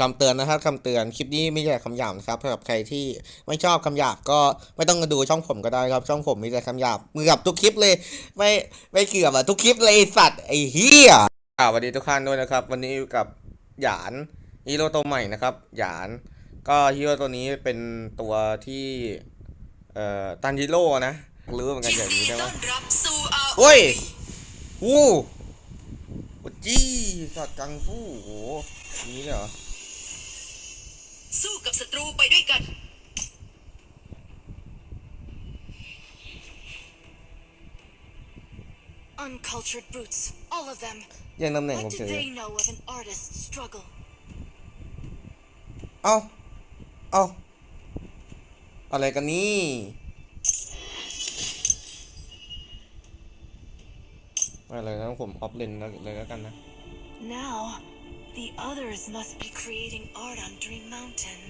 คำเตือนนะครับคำเตือนคลิปนี้ไม่ใช่คำหยาบนะครับสำหรับใครที่ไม่ชอบคำหยาบก็ไม่ต้องมาดูช่องผมก็ได้ครับ ช่องผมมีแต่คำหยาบมือกับทุกคลิปเลย ไม่ไม่เกี่ยวอะทุกคลิปเลยไอ้สัตว์ไอ้เหี้ยอ่าสวัสดีทุกท่านด้วยนะครับ วันนี้อยู่กับหยานฮีโร่ตัวใหม่นะครับหยาน ก็ฮีโร่ตัวนี้เป็นตัวที่เอ่อตันจิโร่นะรู้เหมือนกันอย่างนี้ได้ไหมต้อนรับสู่อาโอ้ยวู้โอ้จี้สัตว์กังฟูโอ้โหอย่างนี้เลยเหรอ สู้กับศัตรูไปด้วยกัน Uncultured brutes, all of them. แย่งตำแหน่งผม What เฉ do ย they know of an artist's struggle? เอ้าเอ้าอะไรกันนี่อะไรนะผมออฟเลนเลยแล้วกันนะ Now, the others must be creating art on Dream Mountain.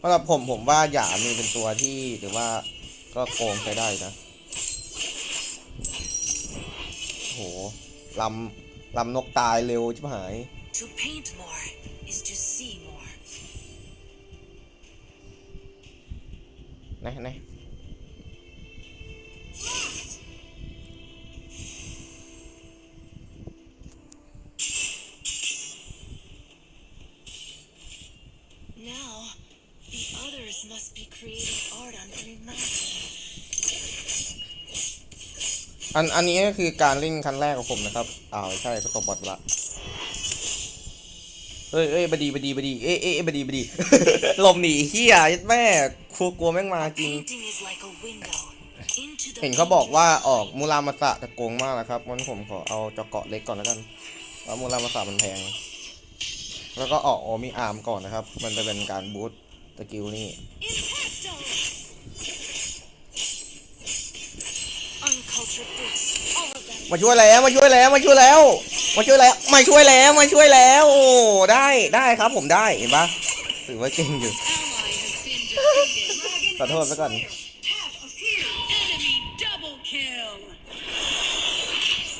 สำหรับผมผมว่าหยามีเป็นตัวที่หรือว่าก็โกงใช้ได้นะโหลำลำนกตายเร็วชิบหาย To paint more is to see more. นะนะ อันอันนี้ก็คือการเล่นครั้งแรกของผมนะครับ อ้าวใช่ก็ตบบอทละเฮ้ยเอ้ยบดีบดีบดีเอ้ยเอ้ยเอ้ยบดีบดีหลบหนีเฮียยัดแม่ครัวกลัวแม่งมาจริง Painting is like a window into the เห็นเขาบอกว่า painter's ออกมูรามาสะจะโกงมากนะครับงั้นผมขอเอาเจาะเกาะเล็กก่อนแล้วกันว่ามูรามาสะมันแพง แล้วก็ออกโอมิอาร์มก่อนนะครับ มันจะเป็นการบูตสกิลนี่ มาช่วยแล้วมาช่วยแล้วมาช่วยแล้ว มาช่วยแล้วมาช่วยแล้วมาช่วยแล้ว โอ้ได้ได้ครับผมได้เห็นปะถือว่าเก่งอยู่ขอโทษซะก่อน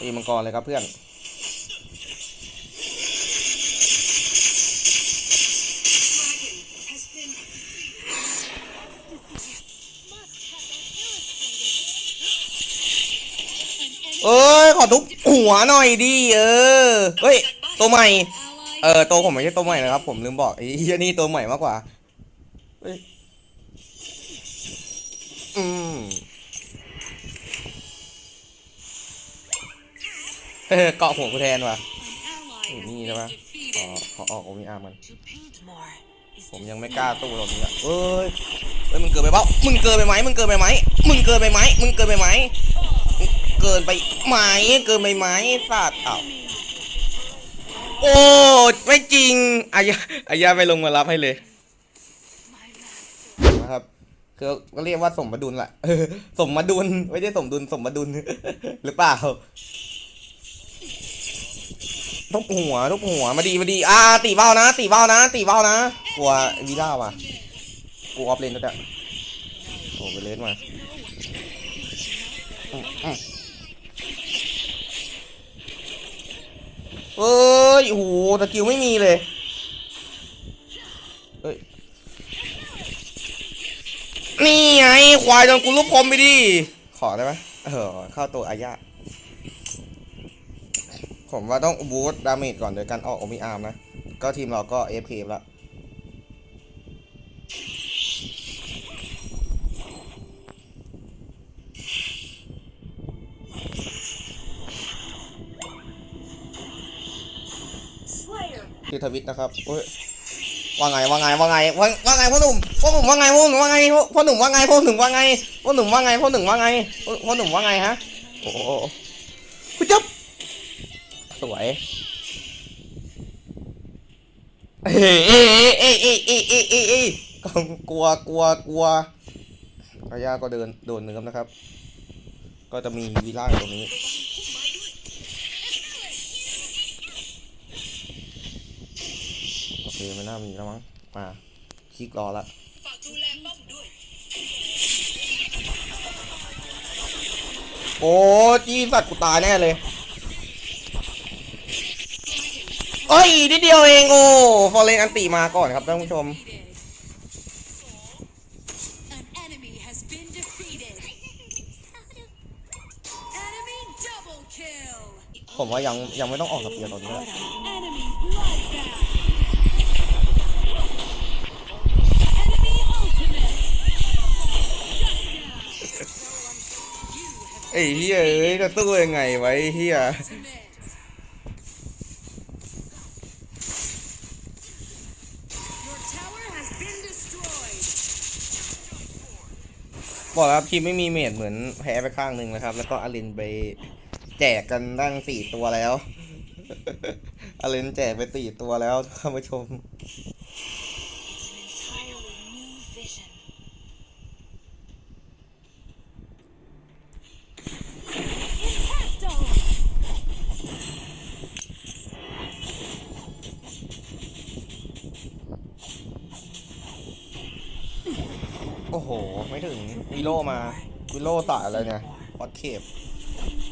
ตีมังกรเลยครับเพื่อน เอ้ยขอทุบหัวหน่อยดิเออเฮ้ยตัวใหม่ เออตัวผมไม่ใช่ตัวใหม่นะครับ ผมลืมบอกไอ้เหี้ยนี่ตัวใหม่มากกว่าเฮ้ยอืมเออเกาะหัวกูแทนว่ะ An ally Ủa, has gì been đâu ba? defeated ขอขอออกโอมิอามัน ผมยังไม่กล้า more. สู้หรอกเนี่ยเอ้ยเฮ้ยมึงเกินไปเปล่ามึงเกินไปไหมมึงเกินไปไหมมึงเกินไปไหมมึงเกินไปไหม กินไปไหมเกินไปไหมสัตว์อ้าโอ้ไม่จริงอายาอายาไปลงมารับให้เลยนะครับคือก็เรียกว่าสมดุลแหละสมดุลไม่ได้สมดุลสมดุลหรือเปล่าทุบหัวทุบหัวมาดีมาดีอ่าตีเบ้านะ ตีเบ้านะตีเบ้านะกลัววีด้าว่ะกูออฟเลนด้วยอะโอ้ไปเลนมา เอ้ยโอ้โหสกิลไม่มีเลยเอ้ยนี่ไงควายโดนกูลูกพรมไปดิขอได้ไหมเออเข้าตัวอายะผมว่าต้องบูทดาเมจก่อนโดยการออกโอมิอาร์มนะ ก็ทีมเราก็เอฟเคแล้ว คือทวิตนะครับเฮ้ยว่าไงว่าไงว่าไงว่าไงพ่อหนุ่มพ่อหนุ่มว่าไงพ่อหนุ่มว่าไงพ่อหนุ่มว่าไงพ่อหนุ่มว่าไงพ่อหนุ่มว่าไงพ่อหนุ่มว่าไงพ่อหนุ่มว่าไงฮะโอ้คุณจ๊บสวยเอ้ยเอ้ยเอ้ยเอ้ยเอ้ยเอ้ยเอ้ยเอ้ยกลัวกลัวกลัวอาญาก็เดินโดนเนื้อนะครับ ก็จะมีวีล่าตรงนี้ โอเคไม่น่ามีแล้วมั้งมาคลิกรอละฝากดูแลป้อมด้วยโอ้จี้สัตว์กูตายแน่เลยโอ้ยนิดเดียวเองโอ้ฟอร์เรนอันติมาก่อนครับท่านผู้ชม An enemy has been defeated. Enemy double kill. ผมว่ายังยังไม่ต้องออกกับเปียร์ตอนนี้ ไอ้เฮียเอ้ยจะสู้ยังไงไว้เฮียบอกแล้วครับทีมไม่มีเมดเหมือนแพ้ไปข้างหนึ่งนะครับ แล้วก็อลินไปแจกกันตั้งสี่ตัวแล้วอลินแจกไปสี่ตัวแล้วท่านผู้ชม วิโลตายอะไรเนี่ยฟอสเคป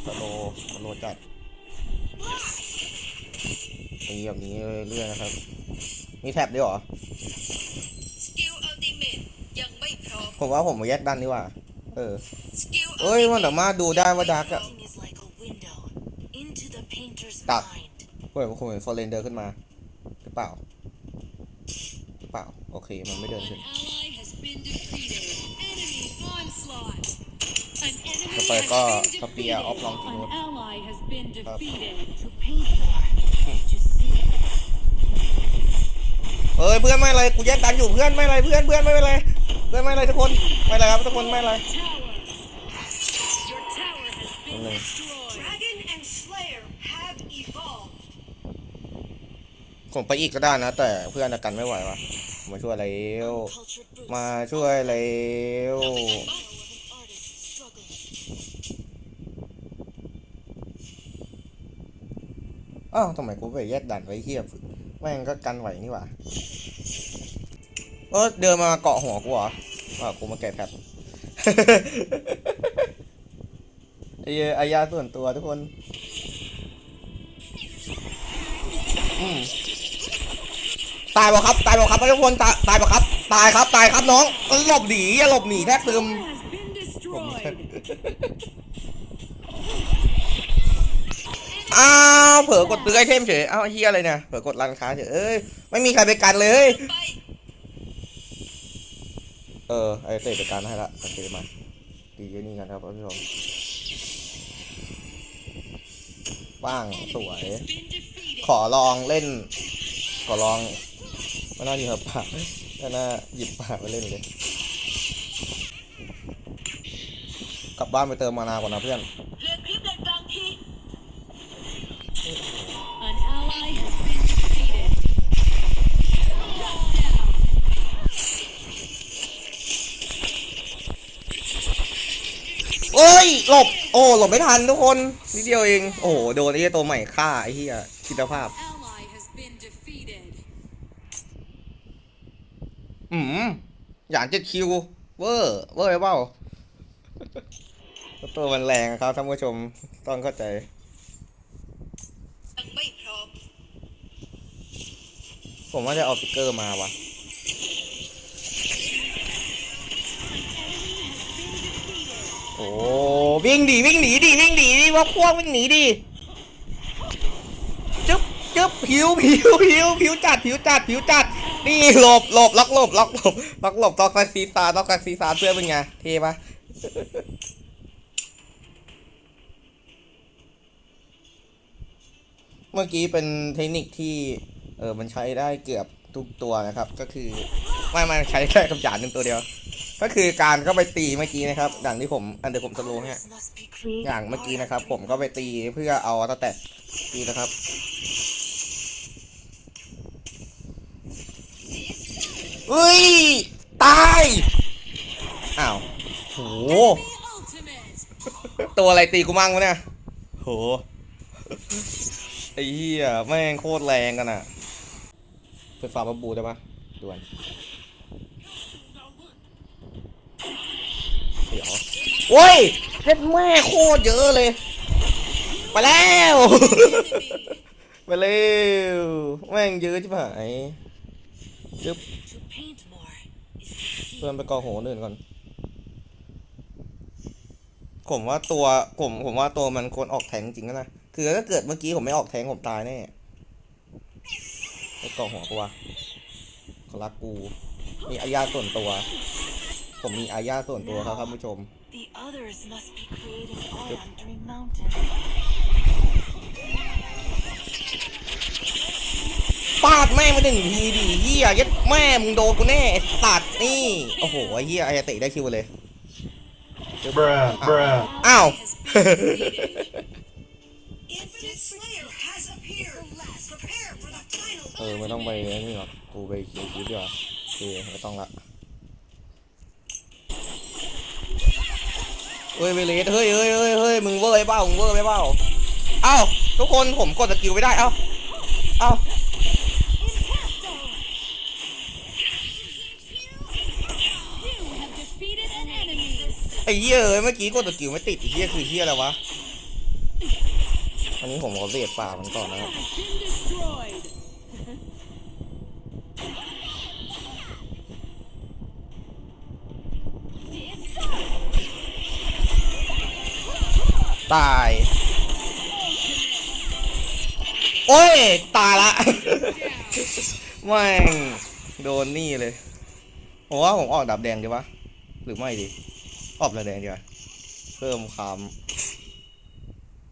สโลสโลจัดตีแบบนี้เรื่อยๆนะครับ มีแท็บด้วยเหรอ สกิลอัลติเมตยังไม่พร้อมผมว่าผมมาแยกดันดีกว่า เออ สกิลเอ้ยมันสามารถดูได้ว่าดาร์กอะ Painting is like a window into the painter's Dark. mind. ผมเห็นผมเห็นฟอร์เรนเดินขึ้นมา หรือเปล่า หรือเปล่า โอเค มันไม่เดิน An ขึ้น ต่อไป has ก็ been สเปียร์ออฟลองจิ defeated. นู An ally has been Up. defeated. To paint for, to see. เอ้ยเพื่อนไม่อะไรกูแยกดันอยู่เพื่อนไม่อะไรเพื่อนเพื่อนไม่เป็นไรเพื่อนไม่อะไรทุกคนไม่อะไรครับทุกคนไม่อะไร Tower. Your tower has been Hello. destroyed. Dragon and Slayer have evolved ผมไปอีกก็ได้นะ แต่เพื่อนจะกันไม่ไหววะมาช่วยแล้ว Cultured brutes. มาช่วยแล้ว อ้าวทำไมกูไปแยกดันไว้เทียบแม่งก็กันไหวนี่หว่าเออเดินมาเกาะหัวกูเหรออ่ากูมาแกะแพทไอ้เหี้ยอายาส่วนตัวทุกคนอืมตายบ่ครับ ตายบ่ครับทุกคนตายตายบ่ครับ ตายครับ ตายครับน้องเอ้ยหลบหนีอย่าหลบหนีแทบซึม Has been อ้าวเผลอกดซื้อไอเทมเฉยอ้าวเฮียอะไรเนี่ยเผลอกดร้านค้าเฉยเอ้ยไม่มีใครไปกันเลยไปเออไอเตะไปกันให้ละโอเคมาดีเยนี่กันครับท่านผู้ชมว่างสวย Has been defeated. ขอลองเล่น ขอลองไม่น่าหยิบปากไม่น่าหยิบปากไปเล่นเลย กลับบ้านไปเติมมานาก่อนนะเพื่อน เอ้ยหลบ โอ้หลบไม่ทันทุกคนนิดเดียวเอง โอ้โหโดนไอ้เหี้ยตัวใหม่ฆ่าไอ้เหี้ยคิดภาพ Ally has been defeated. อืมอย่างเจ็ดคิวเวอร์เวอร์ไปเปล่าตัวมันแรงอะครับท่านผู้ชมต้องเข้าใจยังไม่พร้อมผมว่าจะเอาฟิกเกอร์มาวะ โอ้วิ่งดีวิ่งหนีดิวิ่งหนีดิว่าพวกวิ่งหนีดิจึ๊บจึ๊บผิวผิวผิวผิวจัดผิวจัดผิวจัดนี่หลบหลบล็อกหลบล็อกหลบล็อกหลบตอกแฟซีซาตอกแฟซีซาเพื่อเป็นไงเท่ปะเมื่อกี้เป็นเทคนิคที่เออมันใช้ได้เกือบทุกตัวนะครับ ก็คือไม่ไม่ใช้แค่คำหยาดหนึ่งตัวเดียว ก็คือการก็ไปตีเมื่อกี้นะครับดังที่ผมอันเดี๋ยวผมจะรู้เนี่ยอย่างเมื่อกี้นะครับ ผมก็ไปตีเพื่อเอาตะแตะตีนะครับเฮ้ย ตาย อ้าวโห ตัวอะไรตีกูมั่งวะเนี่ย โห ไอ้เหี้ยแม่งโคตรแรงกันอะไฟฟ้าบับบูได้ปะด่วน ดี๋ยวโอ้ยเล็ดแม่โคตรเยอะเลย ไปแล้ว ไปเร็วงเยอะที่ผ่ายจึ๊บเพื่อนไปกอโหนอื่นก่อน ผมว่าตัวผมผมว่าตัวมันควรออกแทงจริงนะ คือถ้าเกิดเมื่อกี้ผมไม่ออกแทงผมตายแน่ไปกอหัวกูวะเขารักกู มีอาญาส่วนตัว ผมมีอาญาส่วนตัวครับท่านผู้ชม The others must be creating art on Dream Mountain. ปาดแม่งมาหนึ่งทีดิเฮียยัดแม่มึงโดนกูแน่ไอ้สัตว์นี่ โอ้โหไอ้เฮียไอ้เตะได้คิวเลย Bruh, bruh. อ้าว Infinite Slayer has appeared prepare for the final เออไม่ต้องไปไอ้นี่หรอกกูไปเขียนคลิปดีกว่าโอเคไม่ต้องละ เฮ้ยเวเลสเฮ้ยเฮ้ยเฮ้ยเฮ้ยมึงเวอร์ไปเปล่ามึงเวอร์ไปเปล่าเอ้าทุกคนผมกดสกิลไม่ได้เอ้าเอ้าไอ้เหี้ยเอ้ยเมื่อกี้กดสกิลไม่ติดไอ้เหี้ยคือเหี้ยอะไรวะอันนี้ผมขอเรียกป่ามันก่อนนะครับ ตาย โอ้ย ตายละแม่งโดนนี่เลยผมว่าผมออกดับแดงดีปะหรือไม่ดี ออกดับแดงดีกว่าเพิ่มความ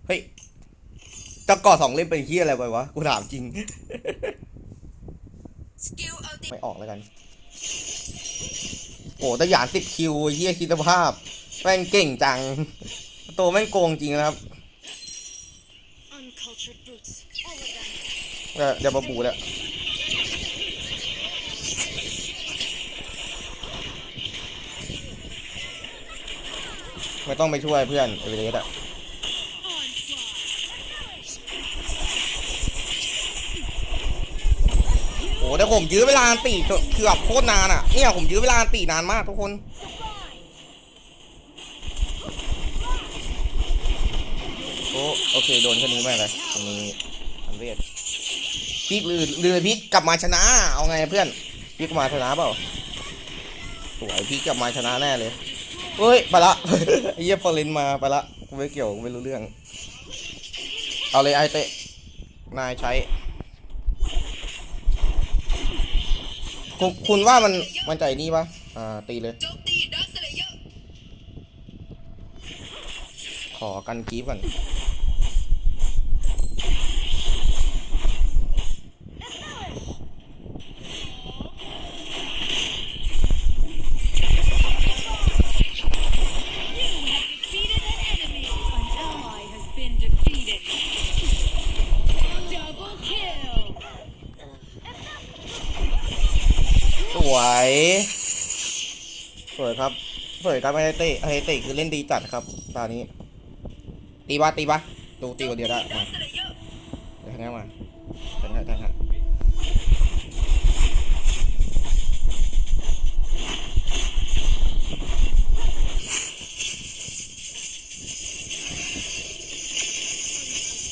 เฮ้ยจะก่อสองเล่มเป็นเฮียอะไรไปวะ กูถามจริงสกิลอัลติไม่ออกแล้วกัน โอ้แต่หยานสิบคิวเฮียคิดสภาพ แม่งเก่งจัง ตัวแม่งโกงจริงนะครับ Uncultured brutes, all of them. เดี๋ยวเดี๋ยวมาบูแล้วไม่ต้องไปช่วยเพื่อนเอเวอเรสต์อะโอ้แต่ผมยื้อเวลาอันตีจนเกือบโคตรนานอะเนี่ยผมยื้อเวลาอันตีนานมากทุกคน โอ้โอเคโดนแค่นี้ไม่เป็นไรตรงนี้อันเวทพีกหรือหรือพีกกลับมาชนะ เอาไงเพื่อนพีกกลับมาชนะเปล่าสวยพีกกลับมาชนะแน่เลยเฮ้ยไปละเหี้ยฟอร์เรนมาไปละไม่เกี่ยวไม่รู้เรื่อง เอาเลยไอเตะนายใช้ คุณคุณว่ามันมันใจนี่ปะอ่าตีเลย ขอกันกีฟก่อน ยครับไฮเตะไฮเตะคือเล่นดีจัดครับตอนนี้ ตีปะตีปะดูตีคนเดียวได้มาเลเยอร์เดี๋ยวทางนี้มาทางนี้ทางนี้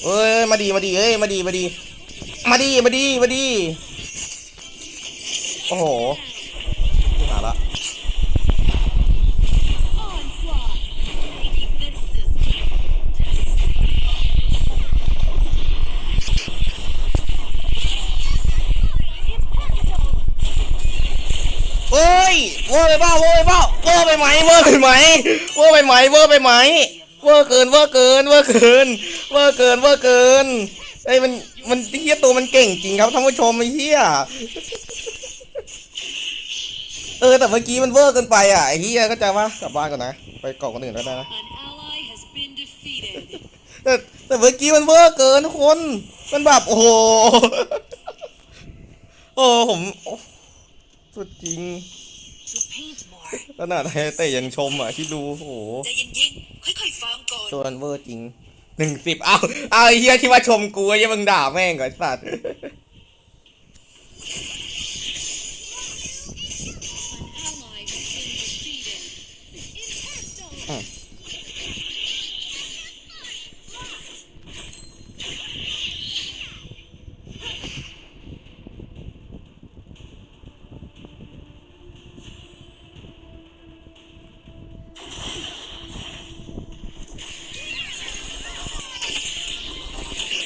เอ้ยมาดีมาดีเอ้ยมาดีมาดี มาดีมาดีมาดี โอ้โห ไปเปล่าเวอร์ไปเปล่าเวอร์ไปไหมเวอร์ไปไหมเวอร์ไปไหมเวอร์ไปไหมเวอร์เกินเวอร์เกินเวอร์เกินเวอร์เกินเวอร์เกินไอ้ยมันมันเฮียตัวมันเก่งจริงครับท่านผู้ชมไอ้เฮียเออแต่เมื่อกี้มันเวอร์เกินไปอะไอ้เฮียก็จะว่ากลับบ้านก่อนนะไปเกาะคนอื่นก็ได้นะ An ally has been defeated แต่แต่เมื่อกี้มันเวอร์เกินทุกคน มันแบบโอ้โหโอ้ผมโอ้สุดจริง to paint more. ขนาดไฮเตะยังชมอะที่ดูโอ้โหใจเย็นๆค่อยๆฟาร์มก่อนตัวมันเวอร์จริงหนึ่งสิบเอาเอาไอ้เฮียที่ว่าชมกูไอ้เหี้ยังมึงด่าแม่งก่อนไอ้สัตว์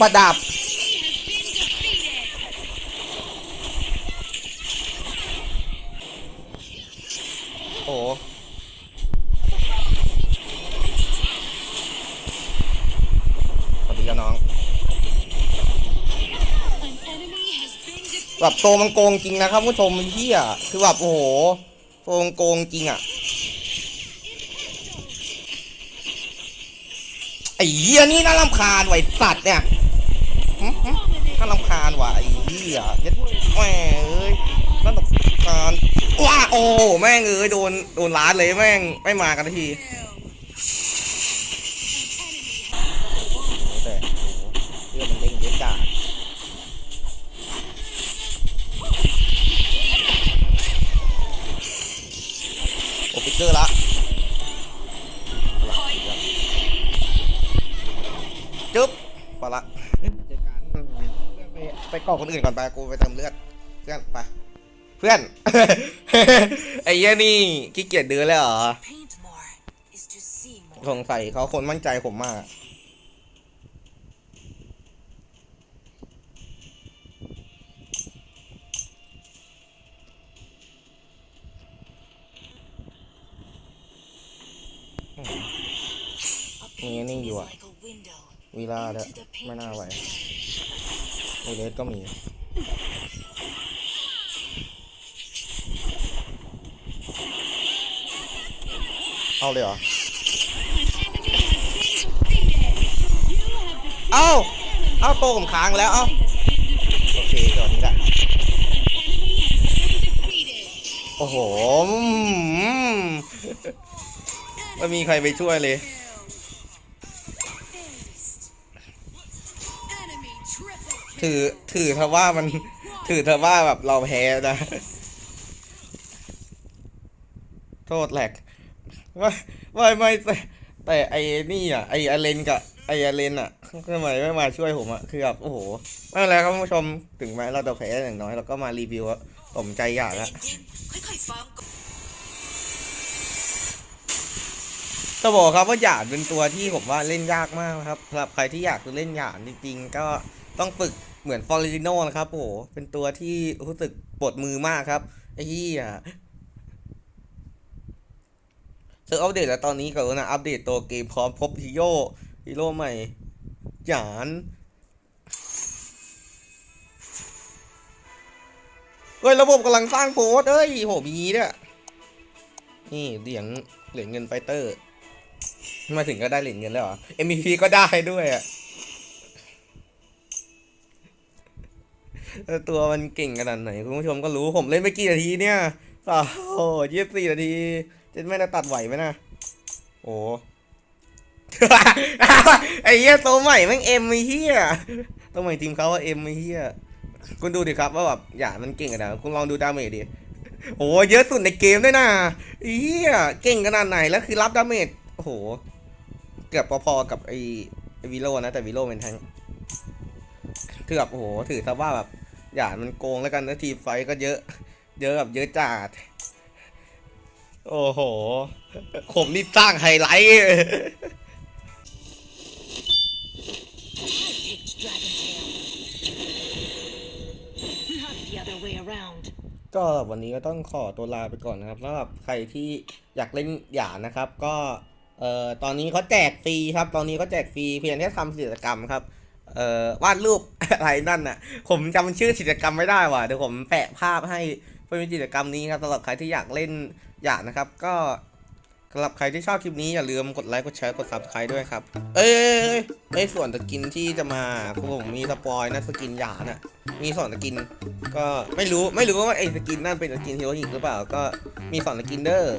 ประดับ โอ้สวัสดีครับน้อง แบบโตมันโกงจริงนะครับผู้ชมเหี้ยคือแบบโอ้โหโตมันโกงจริงอะไอ้เหี้ยนี่น่ารำคาญไว้สัตว์เนี่ย หึหึน่ารำคาญว่ะไอ้เหี้ยยัดแม่เอ้ยน่ารำคาญว้าโอ้แม่งเอ้ยโดนโดนล้านเลยแม่งไม่มากันทีแต่โอ้เรื่องมันเด้งเยอะจัดโอปิเกอร์ละ กอกคนอื่นก่อนไปกูไปเติมเลือดเพื่อนไปเพื่อน ไอ้เหี้ยนี่ขี้เกียจเดินแล้วเหรอ Paint more is to see more. สงสัยเขาคนมั่นใจผมมากอะนี่นี่อยู่อะ Like a window วีล่าด้วย into the ไม่น่า painter's ไหว mind. มีเลสก็มีเอาเลยเหรอ เอาเอาโตผมค้างแล้ว เอาโอเคจอดนี้แหละโอ้โหมไม่มีใครไปช่วยเลย ถือถือเธอว่ามัน ถือเธอว่าแบบเราแพ้นะ โทษแหลกไม่ไม่ไม่แต่แต่ไอ้นี่อะไอ้อเลนกับไอ้อเลนอะทำไมไม่มาช่วยผมอะคือแบบโอ้โหไม่เป็นไรครับผู้ชมถึงแม้เราจะแพ้อย่างน้อยเราก็มารีวิวอะสมใจอยากอะค่อยๆฟังก่อนจะบอกครับว่าหยาดเป็นตัวที่ผมว่าเล่นยากมากครับสำหรับใครที่อยากจะเล่นหยาดจริงๆก็ ต้องฝึกเหมือนฟอร์ริโนนะครับโอ้โหเป็นตัวที่รู้สึกปวดมือมากครับ ไอ้เหี้ยเซออัปเดตแล้วตอนนี้ก็นะอัปเดตตัวเกมพร้อมพบฮีโร่ฮีโร่ใหม่หยานเฮ้ย ระบบกำลังสร้างโพสเอ้ยโหมีเนี่ยนี่เหรียญเหรียญเงินไฟเตอร์ มาถึงก็ได้เหรียญเงินแล้วเหรอ MVP ก็ได้ด้วยอะ ตัวมันเก่งขนาดไหนคุณผู้ชมก็รู้ผมเล่นไปกี่นาทีเนี่ยสาวโอ้ยี่สิบสี่นาทีเจะไม่ได้ตัดไหวไหมนะโอ้ไอ้เหี้ยตัวใหม่แม่งเอ็มไอ้เหี้ยตัวใหม่ทีมเขาว่าเอ็มไอ้เหี้ยคุณดูดิครับว่าแบบอย่ามันเก่งขนาดไหนคุณลองดูดาเมจดิโอ้เยอะสุดในเกมด้วยนะอ้เหี้ยเก่งขนาดไหนแล้วคือรับดาเมจโอ้โห เกือบพอๆกับไอ้วิโลนะแต่วิโลเป็นแทงค์คือบบโอ้โหถือซะว่าแบบ อย่ามันโกงแล้วกันนะทีมไฟท์ก็เยอะ เยอะแบบเยอะจัดโอ้โห ผมนี่สร้างไฮไลท์ picked Dragon Tail. Not the other way around. ก็วันนี้ก็ต้องขอตัวลาไปก่อนนะครับสำหรับใครที่อยากเล่นหยานะครับ ก็เอ่อตอนนี้เขาแจกฟรีครับ ตอนนี้เขาแจกฟรีเพียงแค่ทำกิจกรรมครับ เอ่อวาดรูปอะไรนั่นน่ะ ผมจำชื่อกิจกรรมไม่ได้ว่ะเดี๋ยวผมแปะภาพให้เป็นกิจกรรมนี้ครับสำหรับใครที่อยากเล่นหยากนะครับ ก็สำหรับใครที่ชอบคลิปนี้อย่าลืมกดไลค์กดแชร์กด subscribe ด้วยครับ เอ้ยเอ้ยเอ้ยเอ้ยส่วนสกินที่จะมาผมมีสปอยนะสกินหยาน่ะ มีสอนสกิน ก็ไม่รู้ไม่รู้ว่าไอ้สกินนั่นเป็นสกินฮีโร่อีกหรือเปล่า ก็มีสอนสกินเดอร์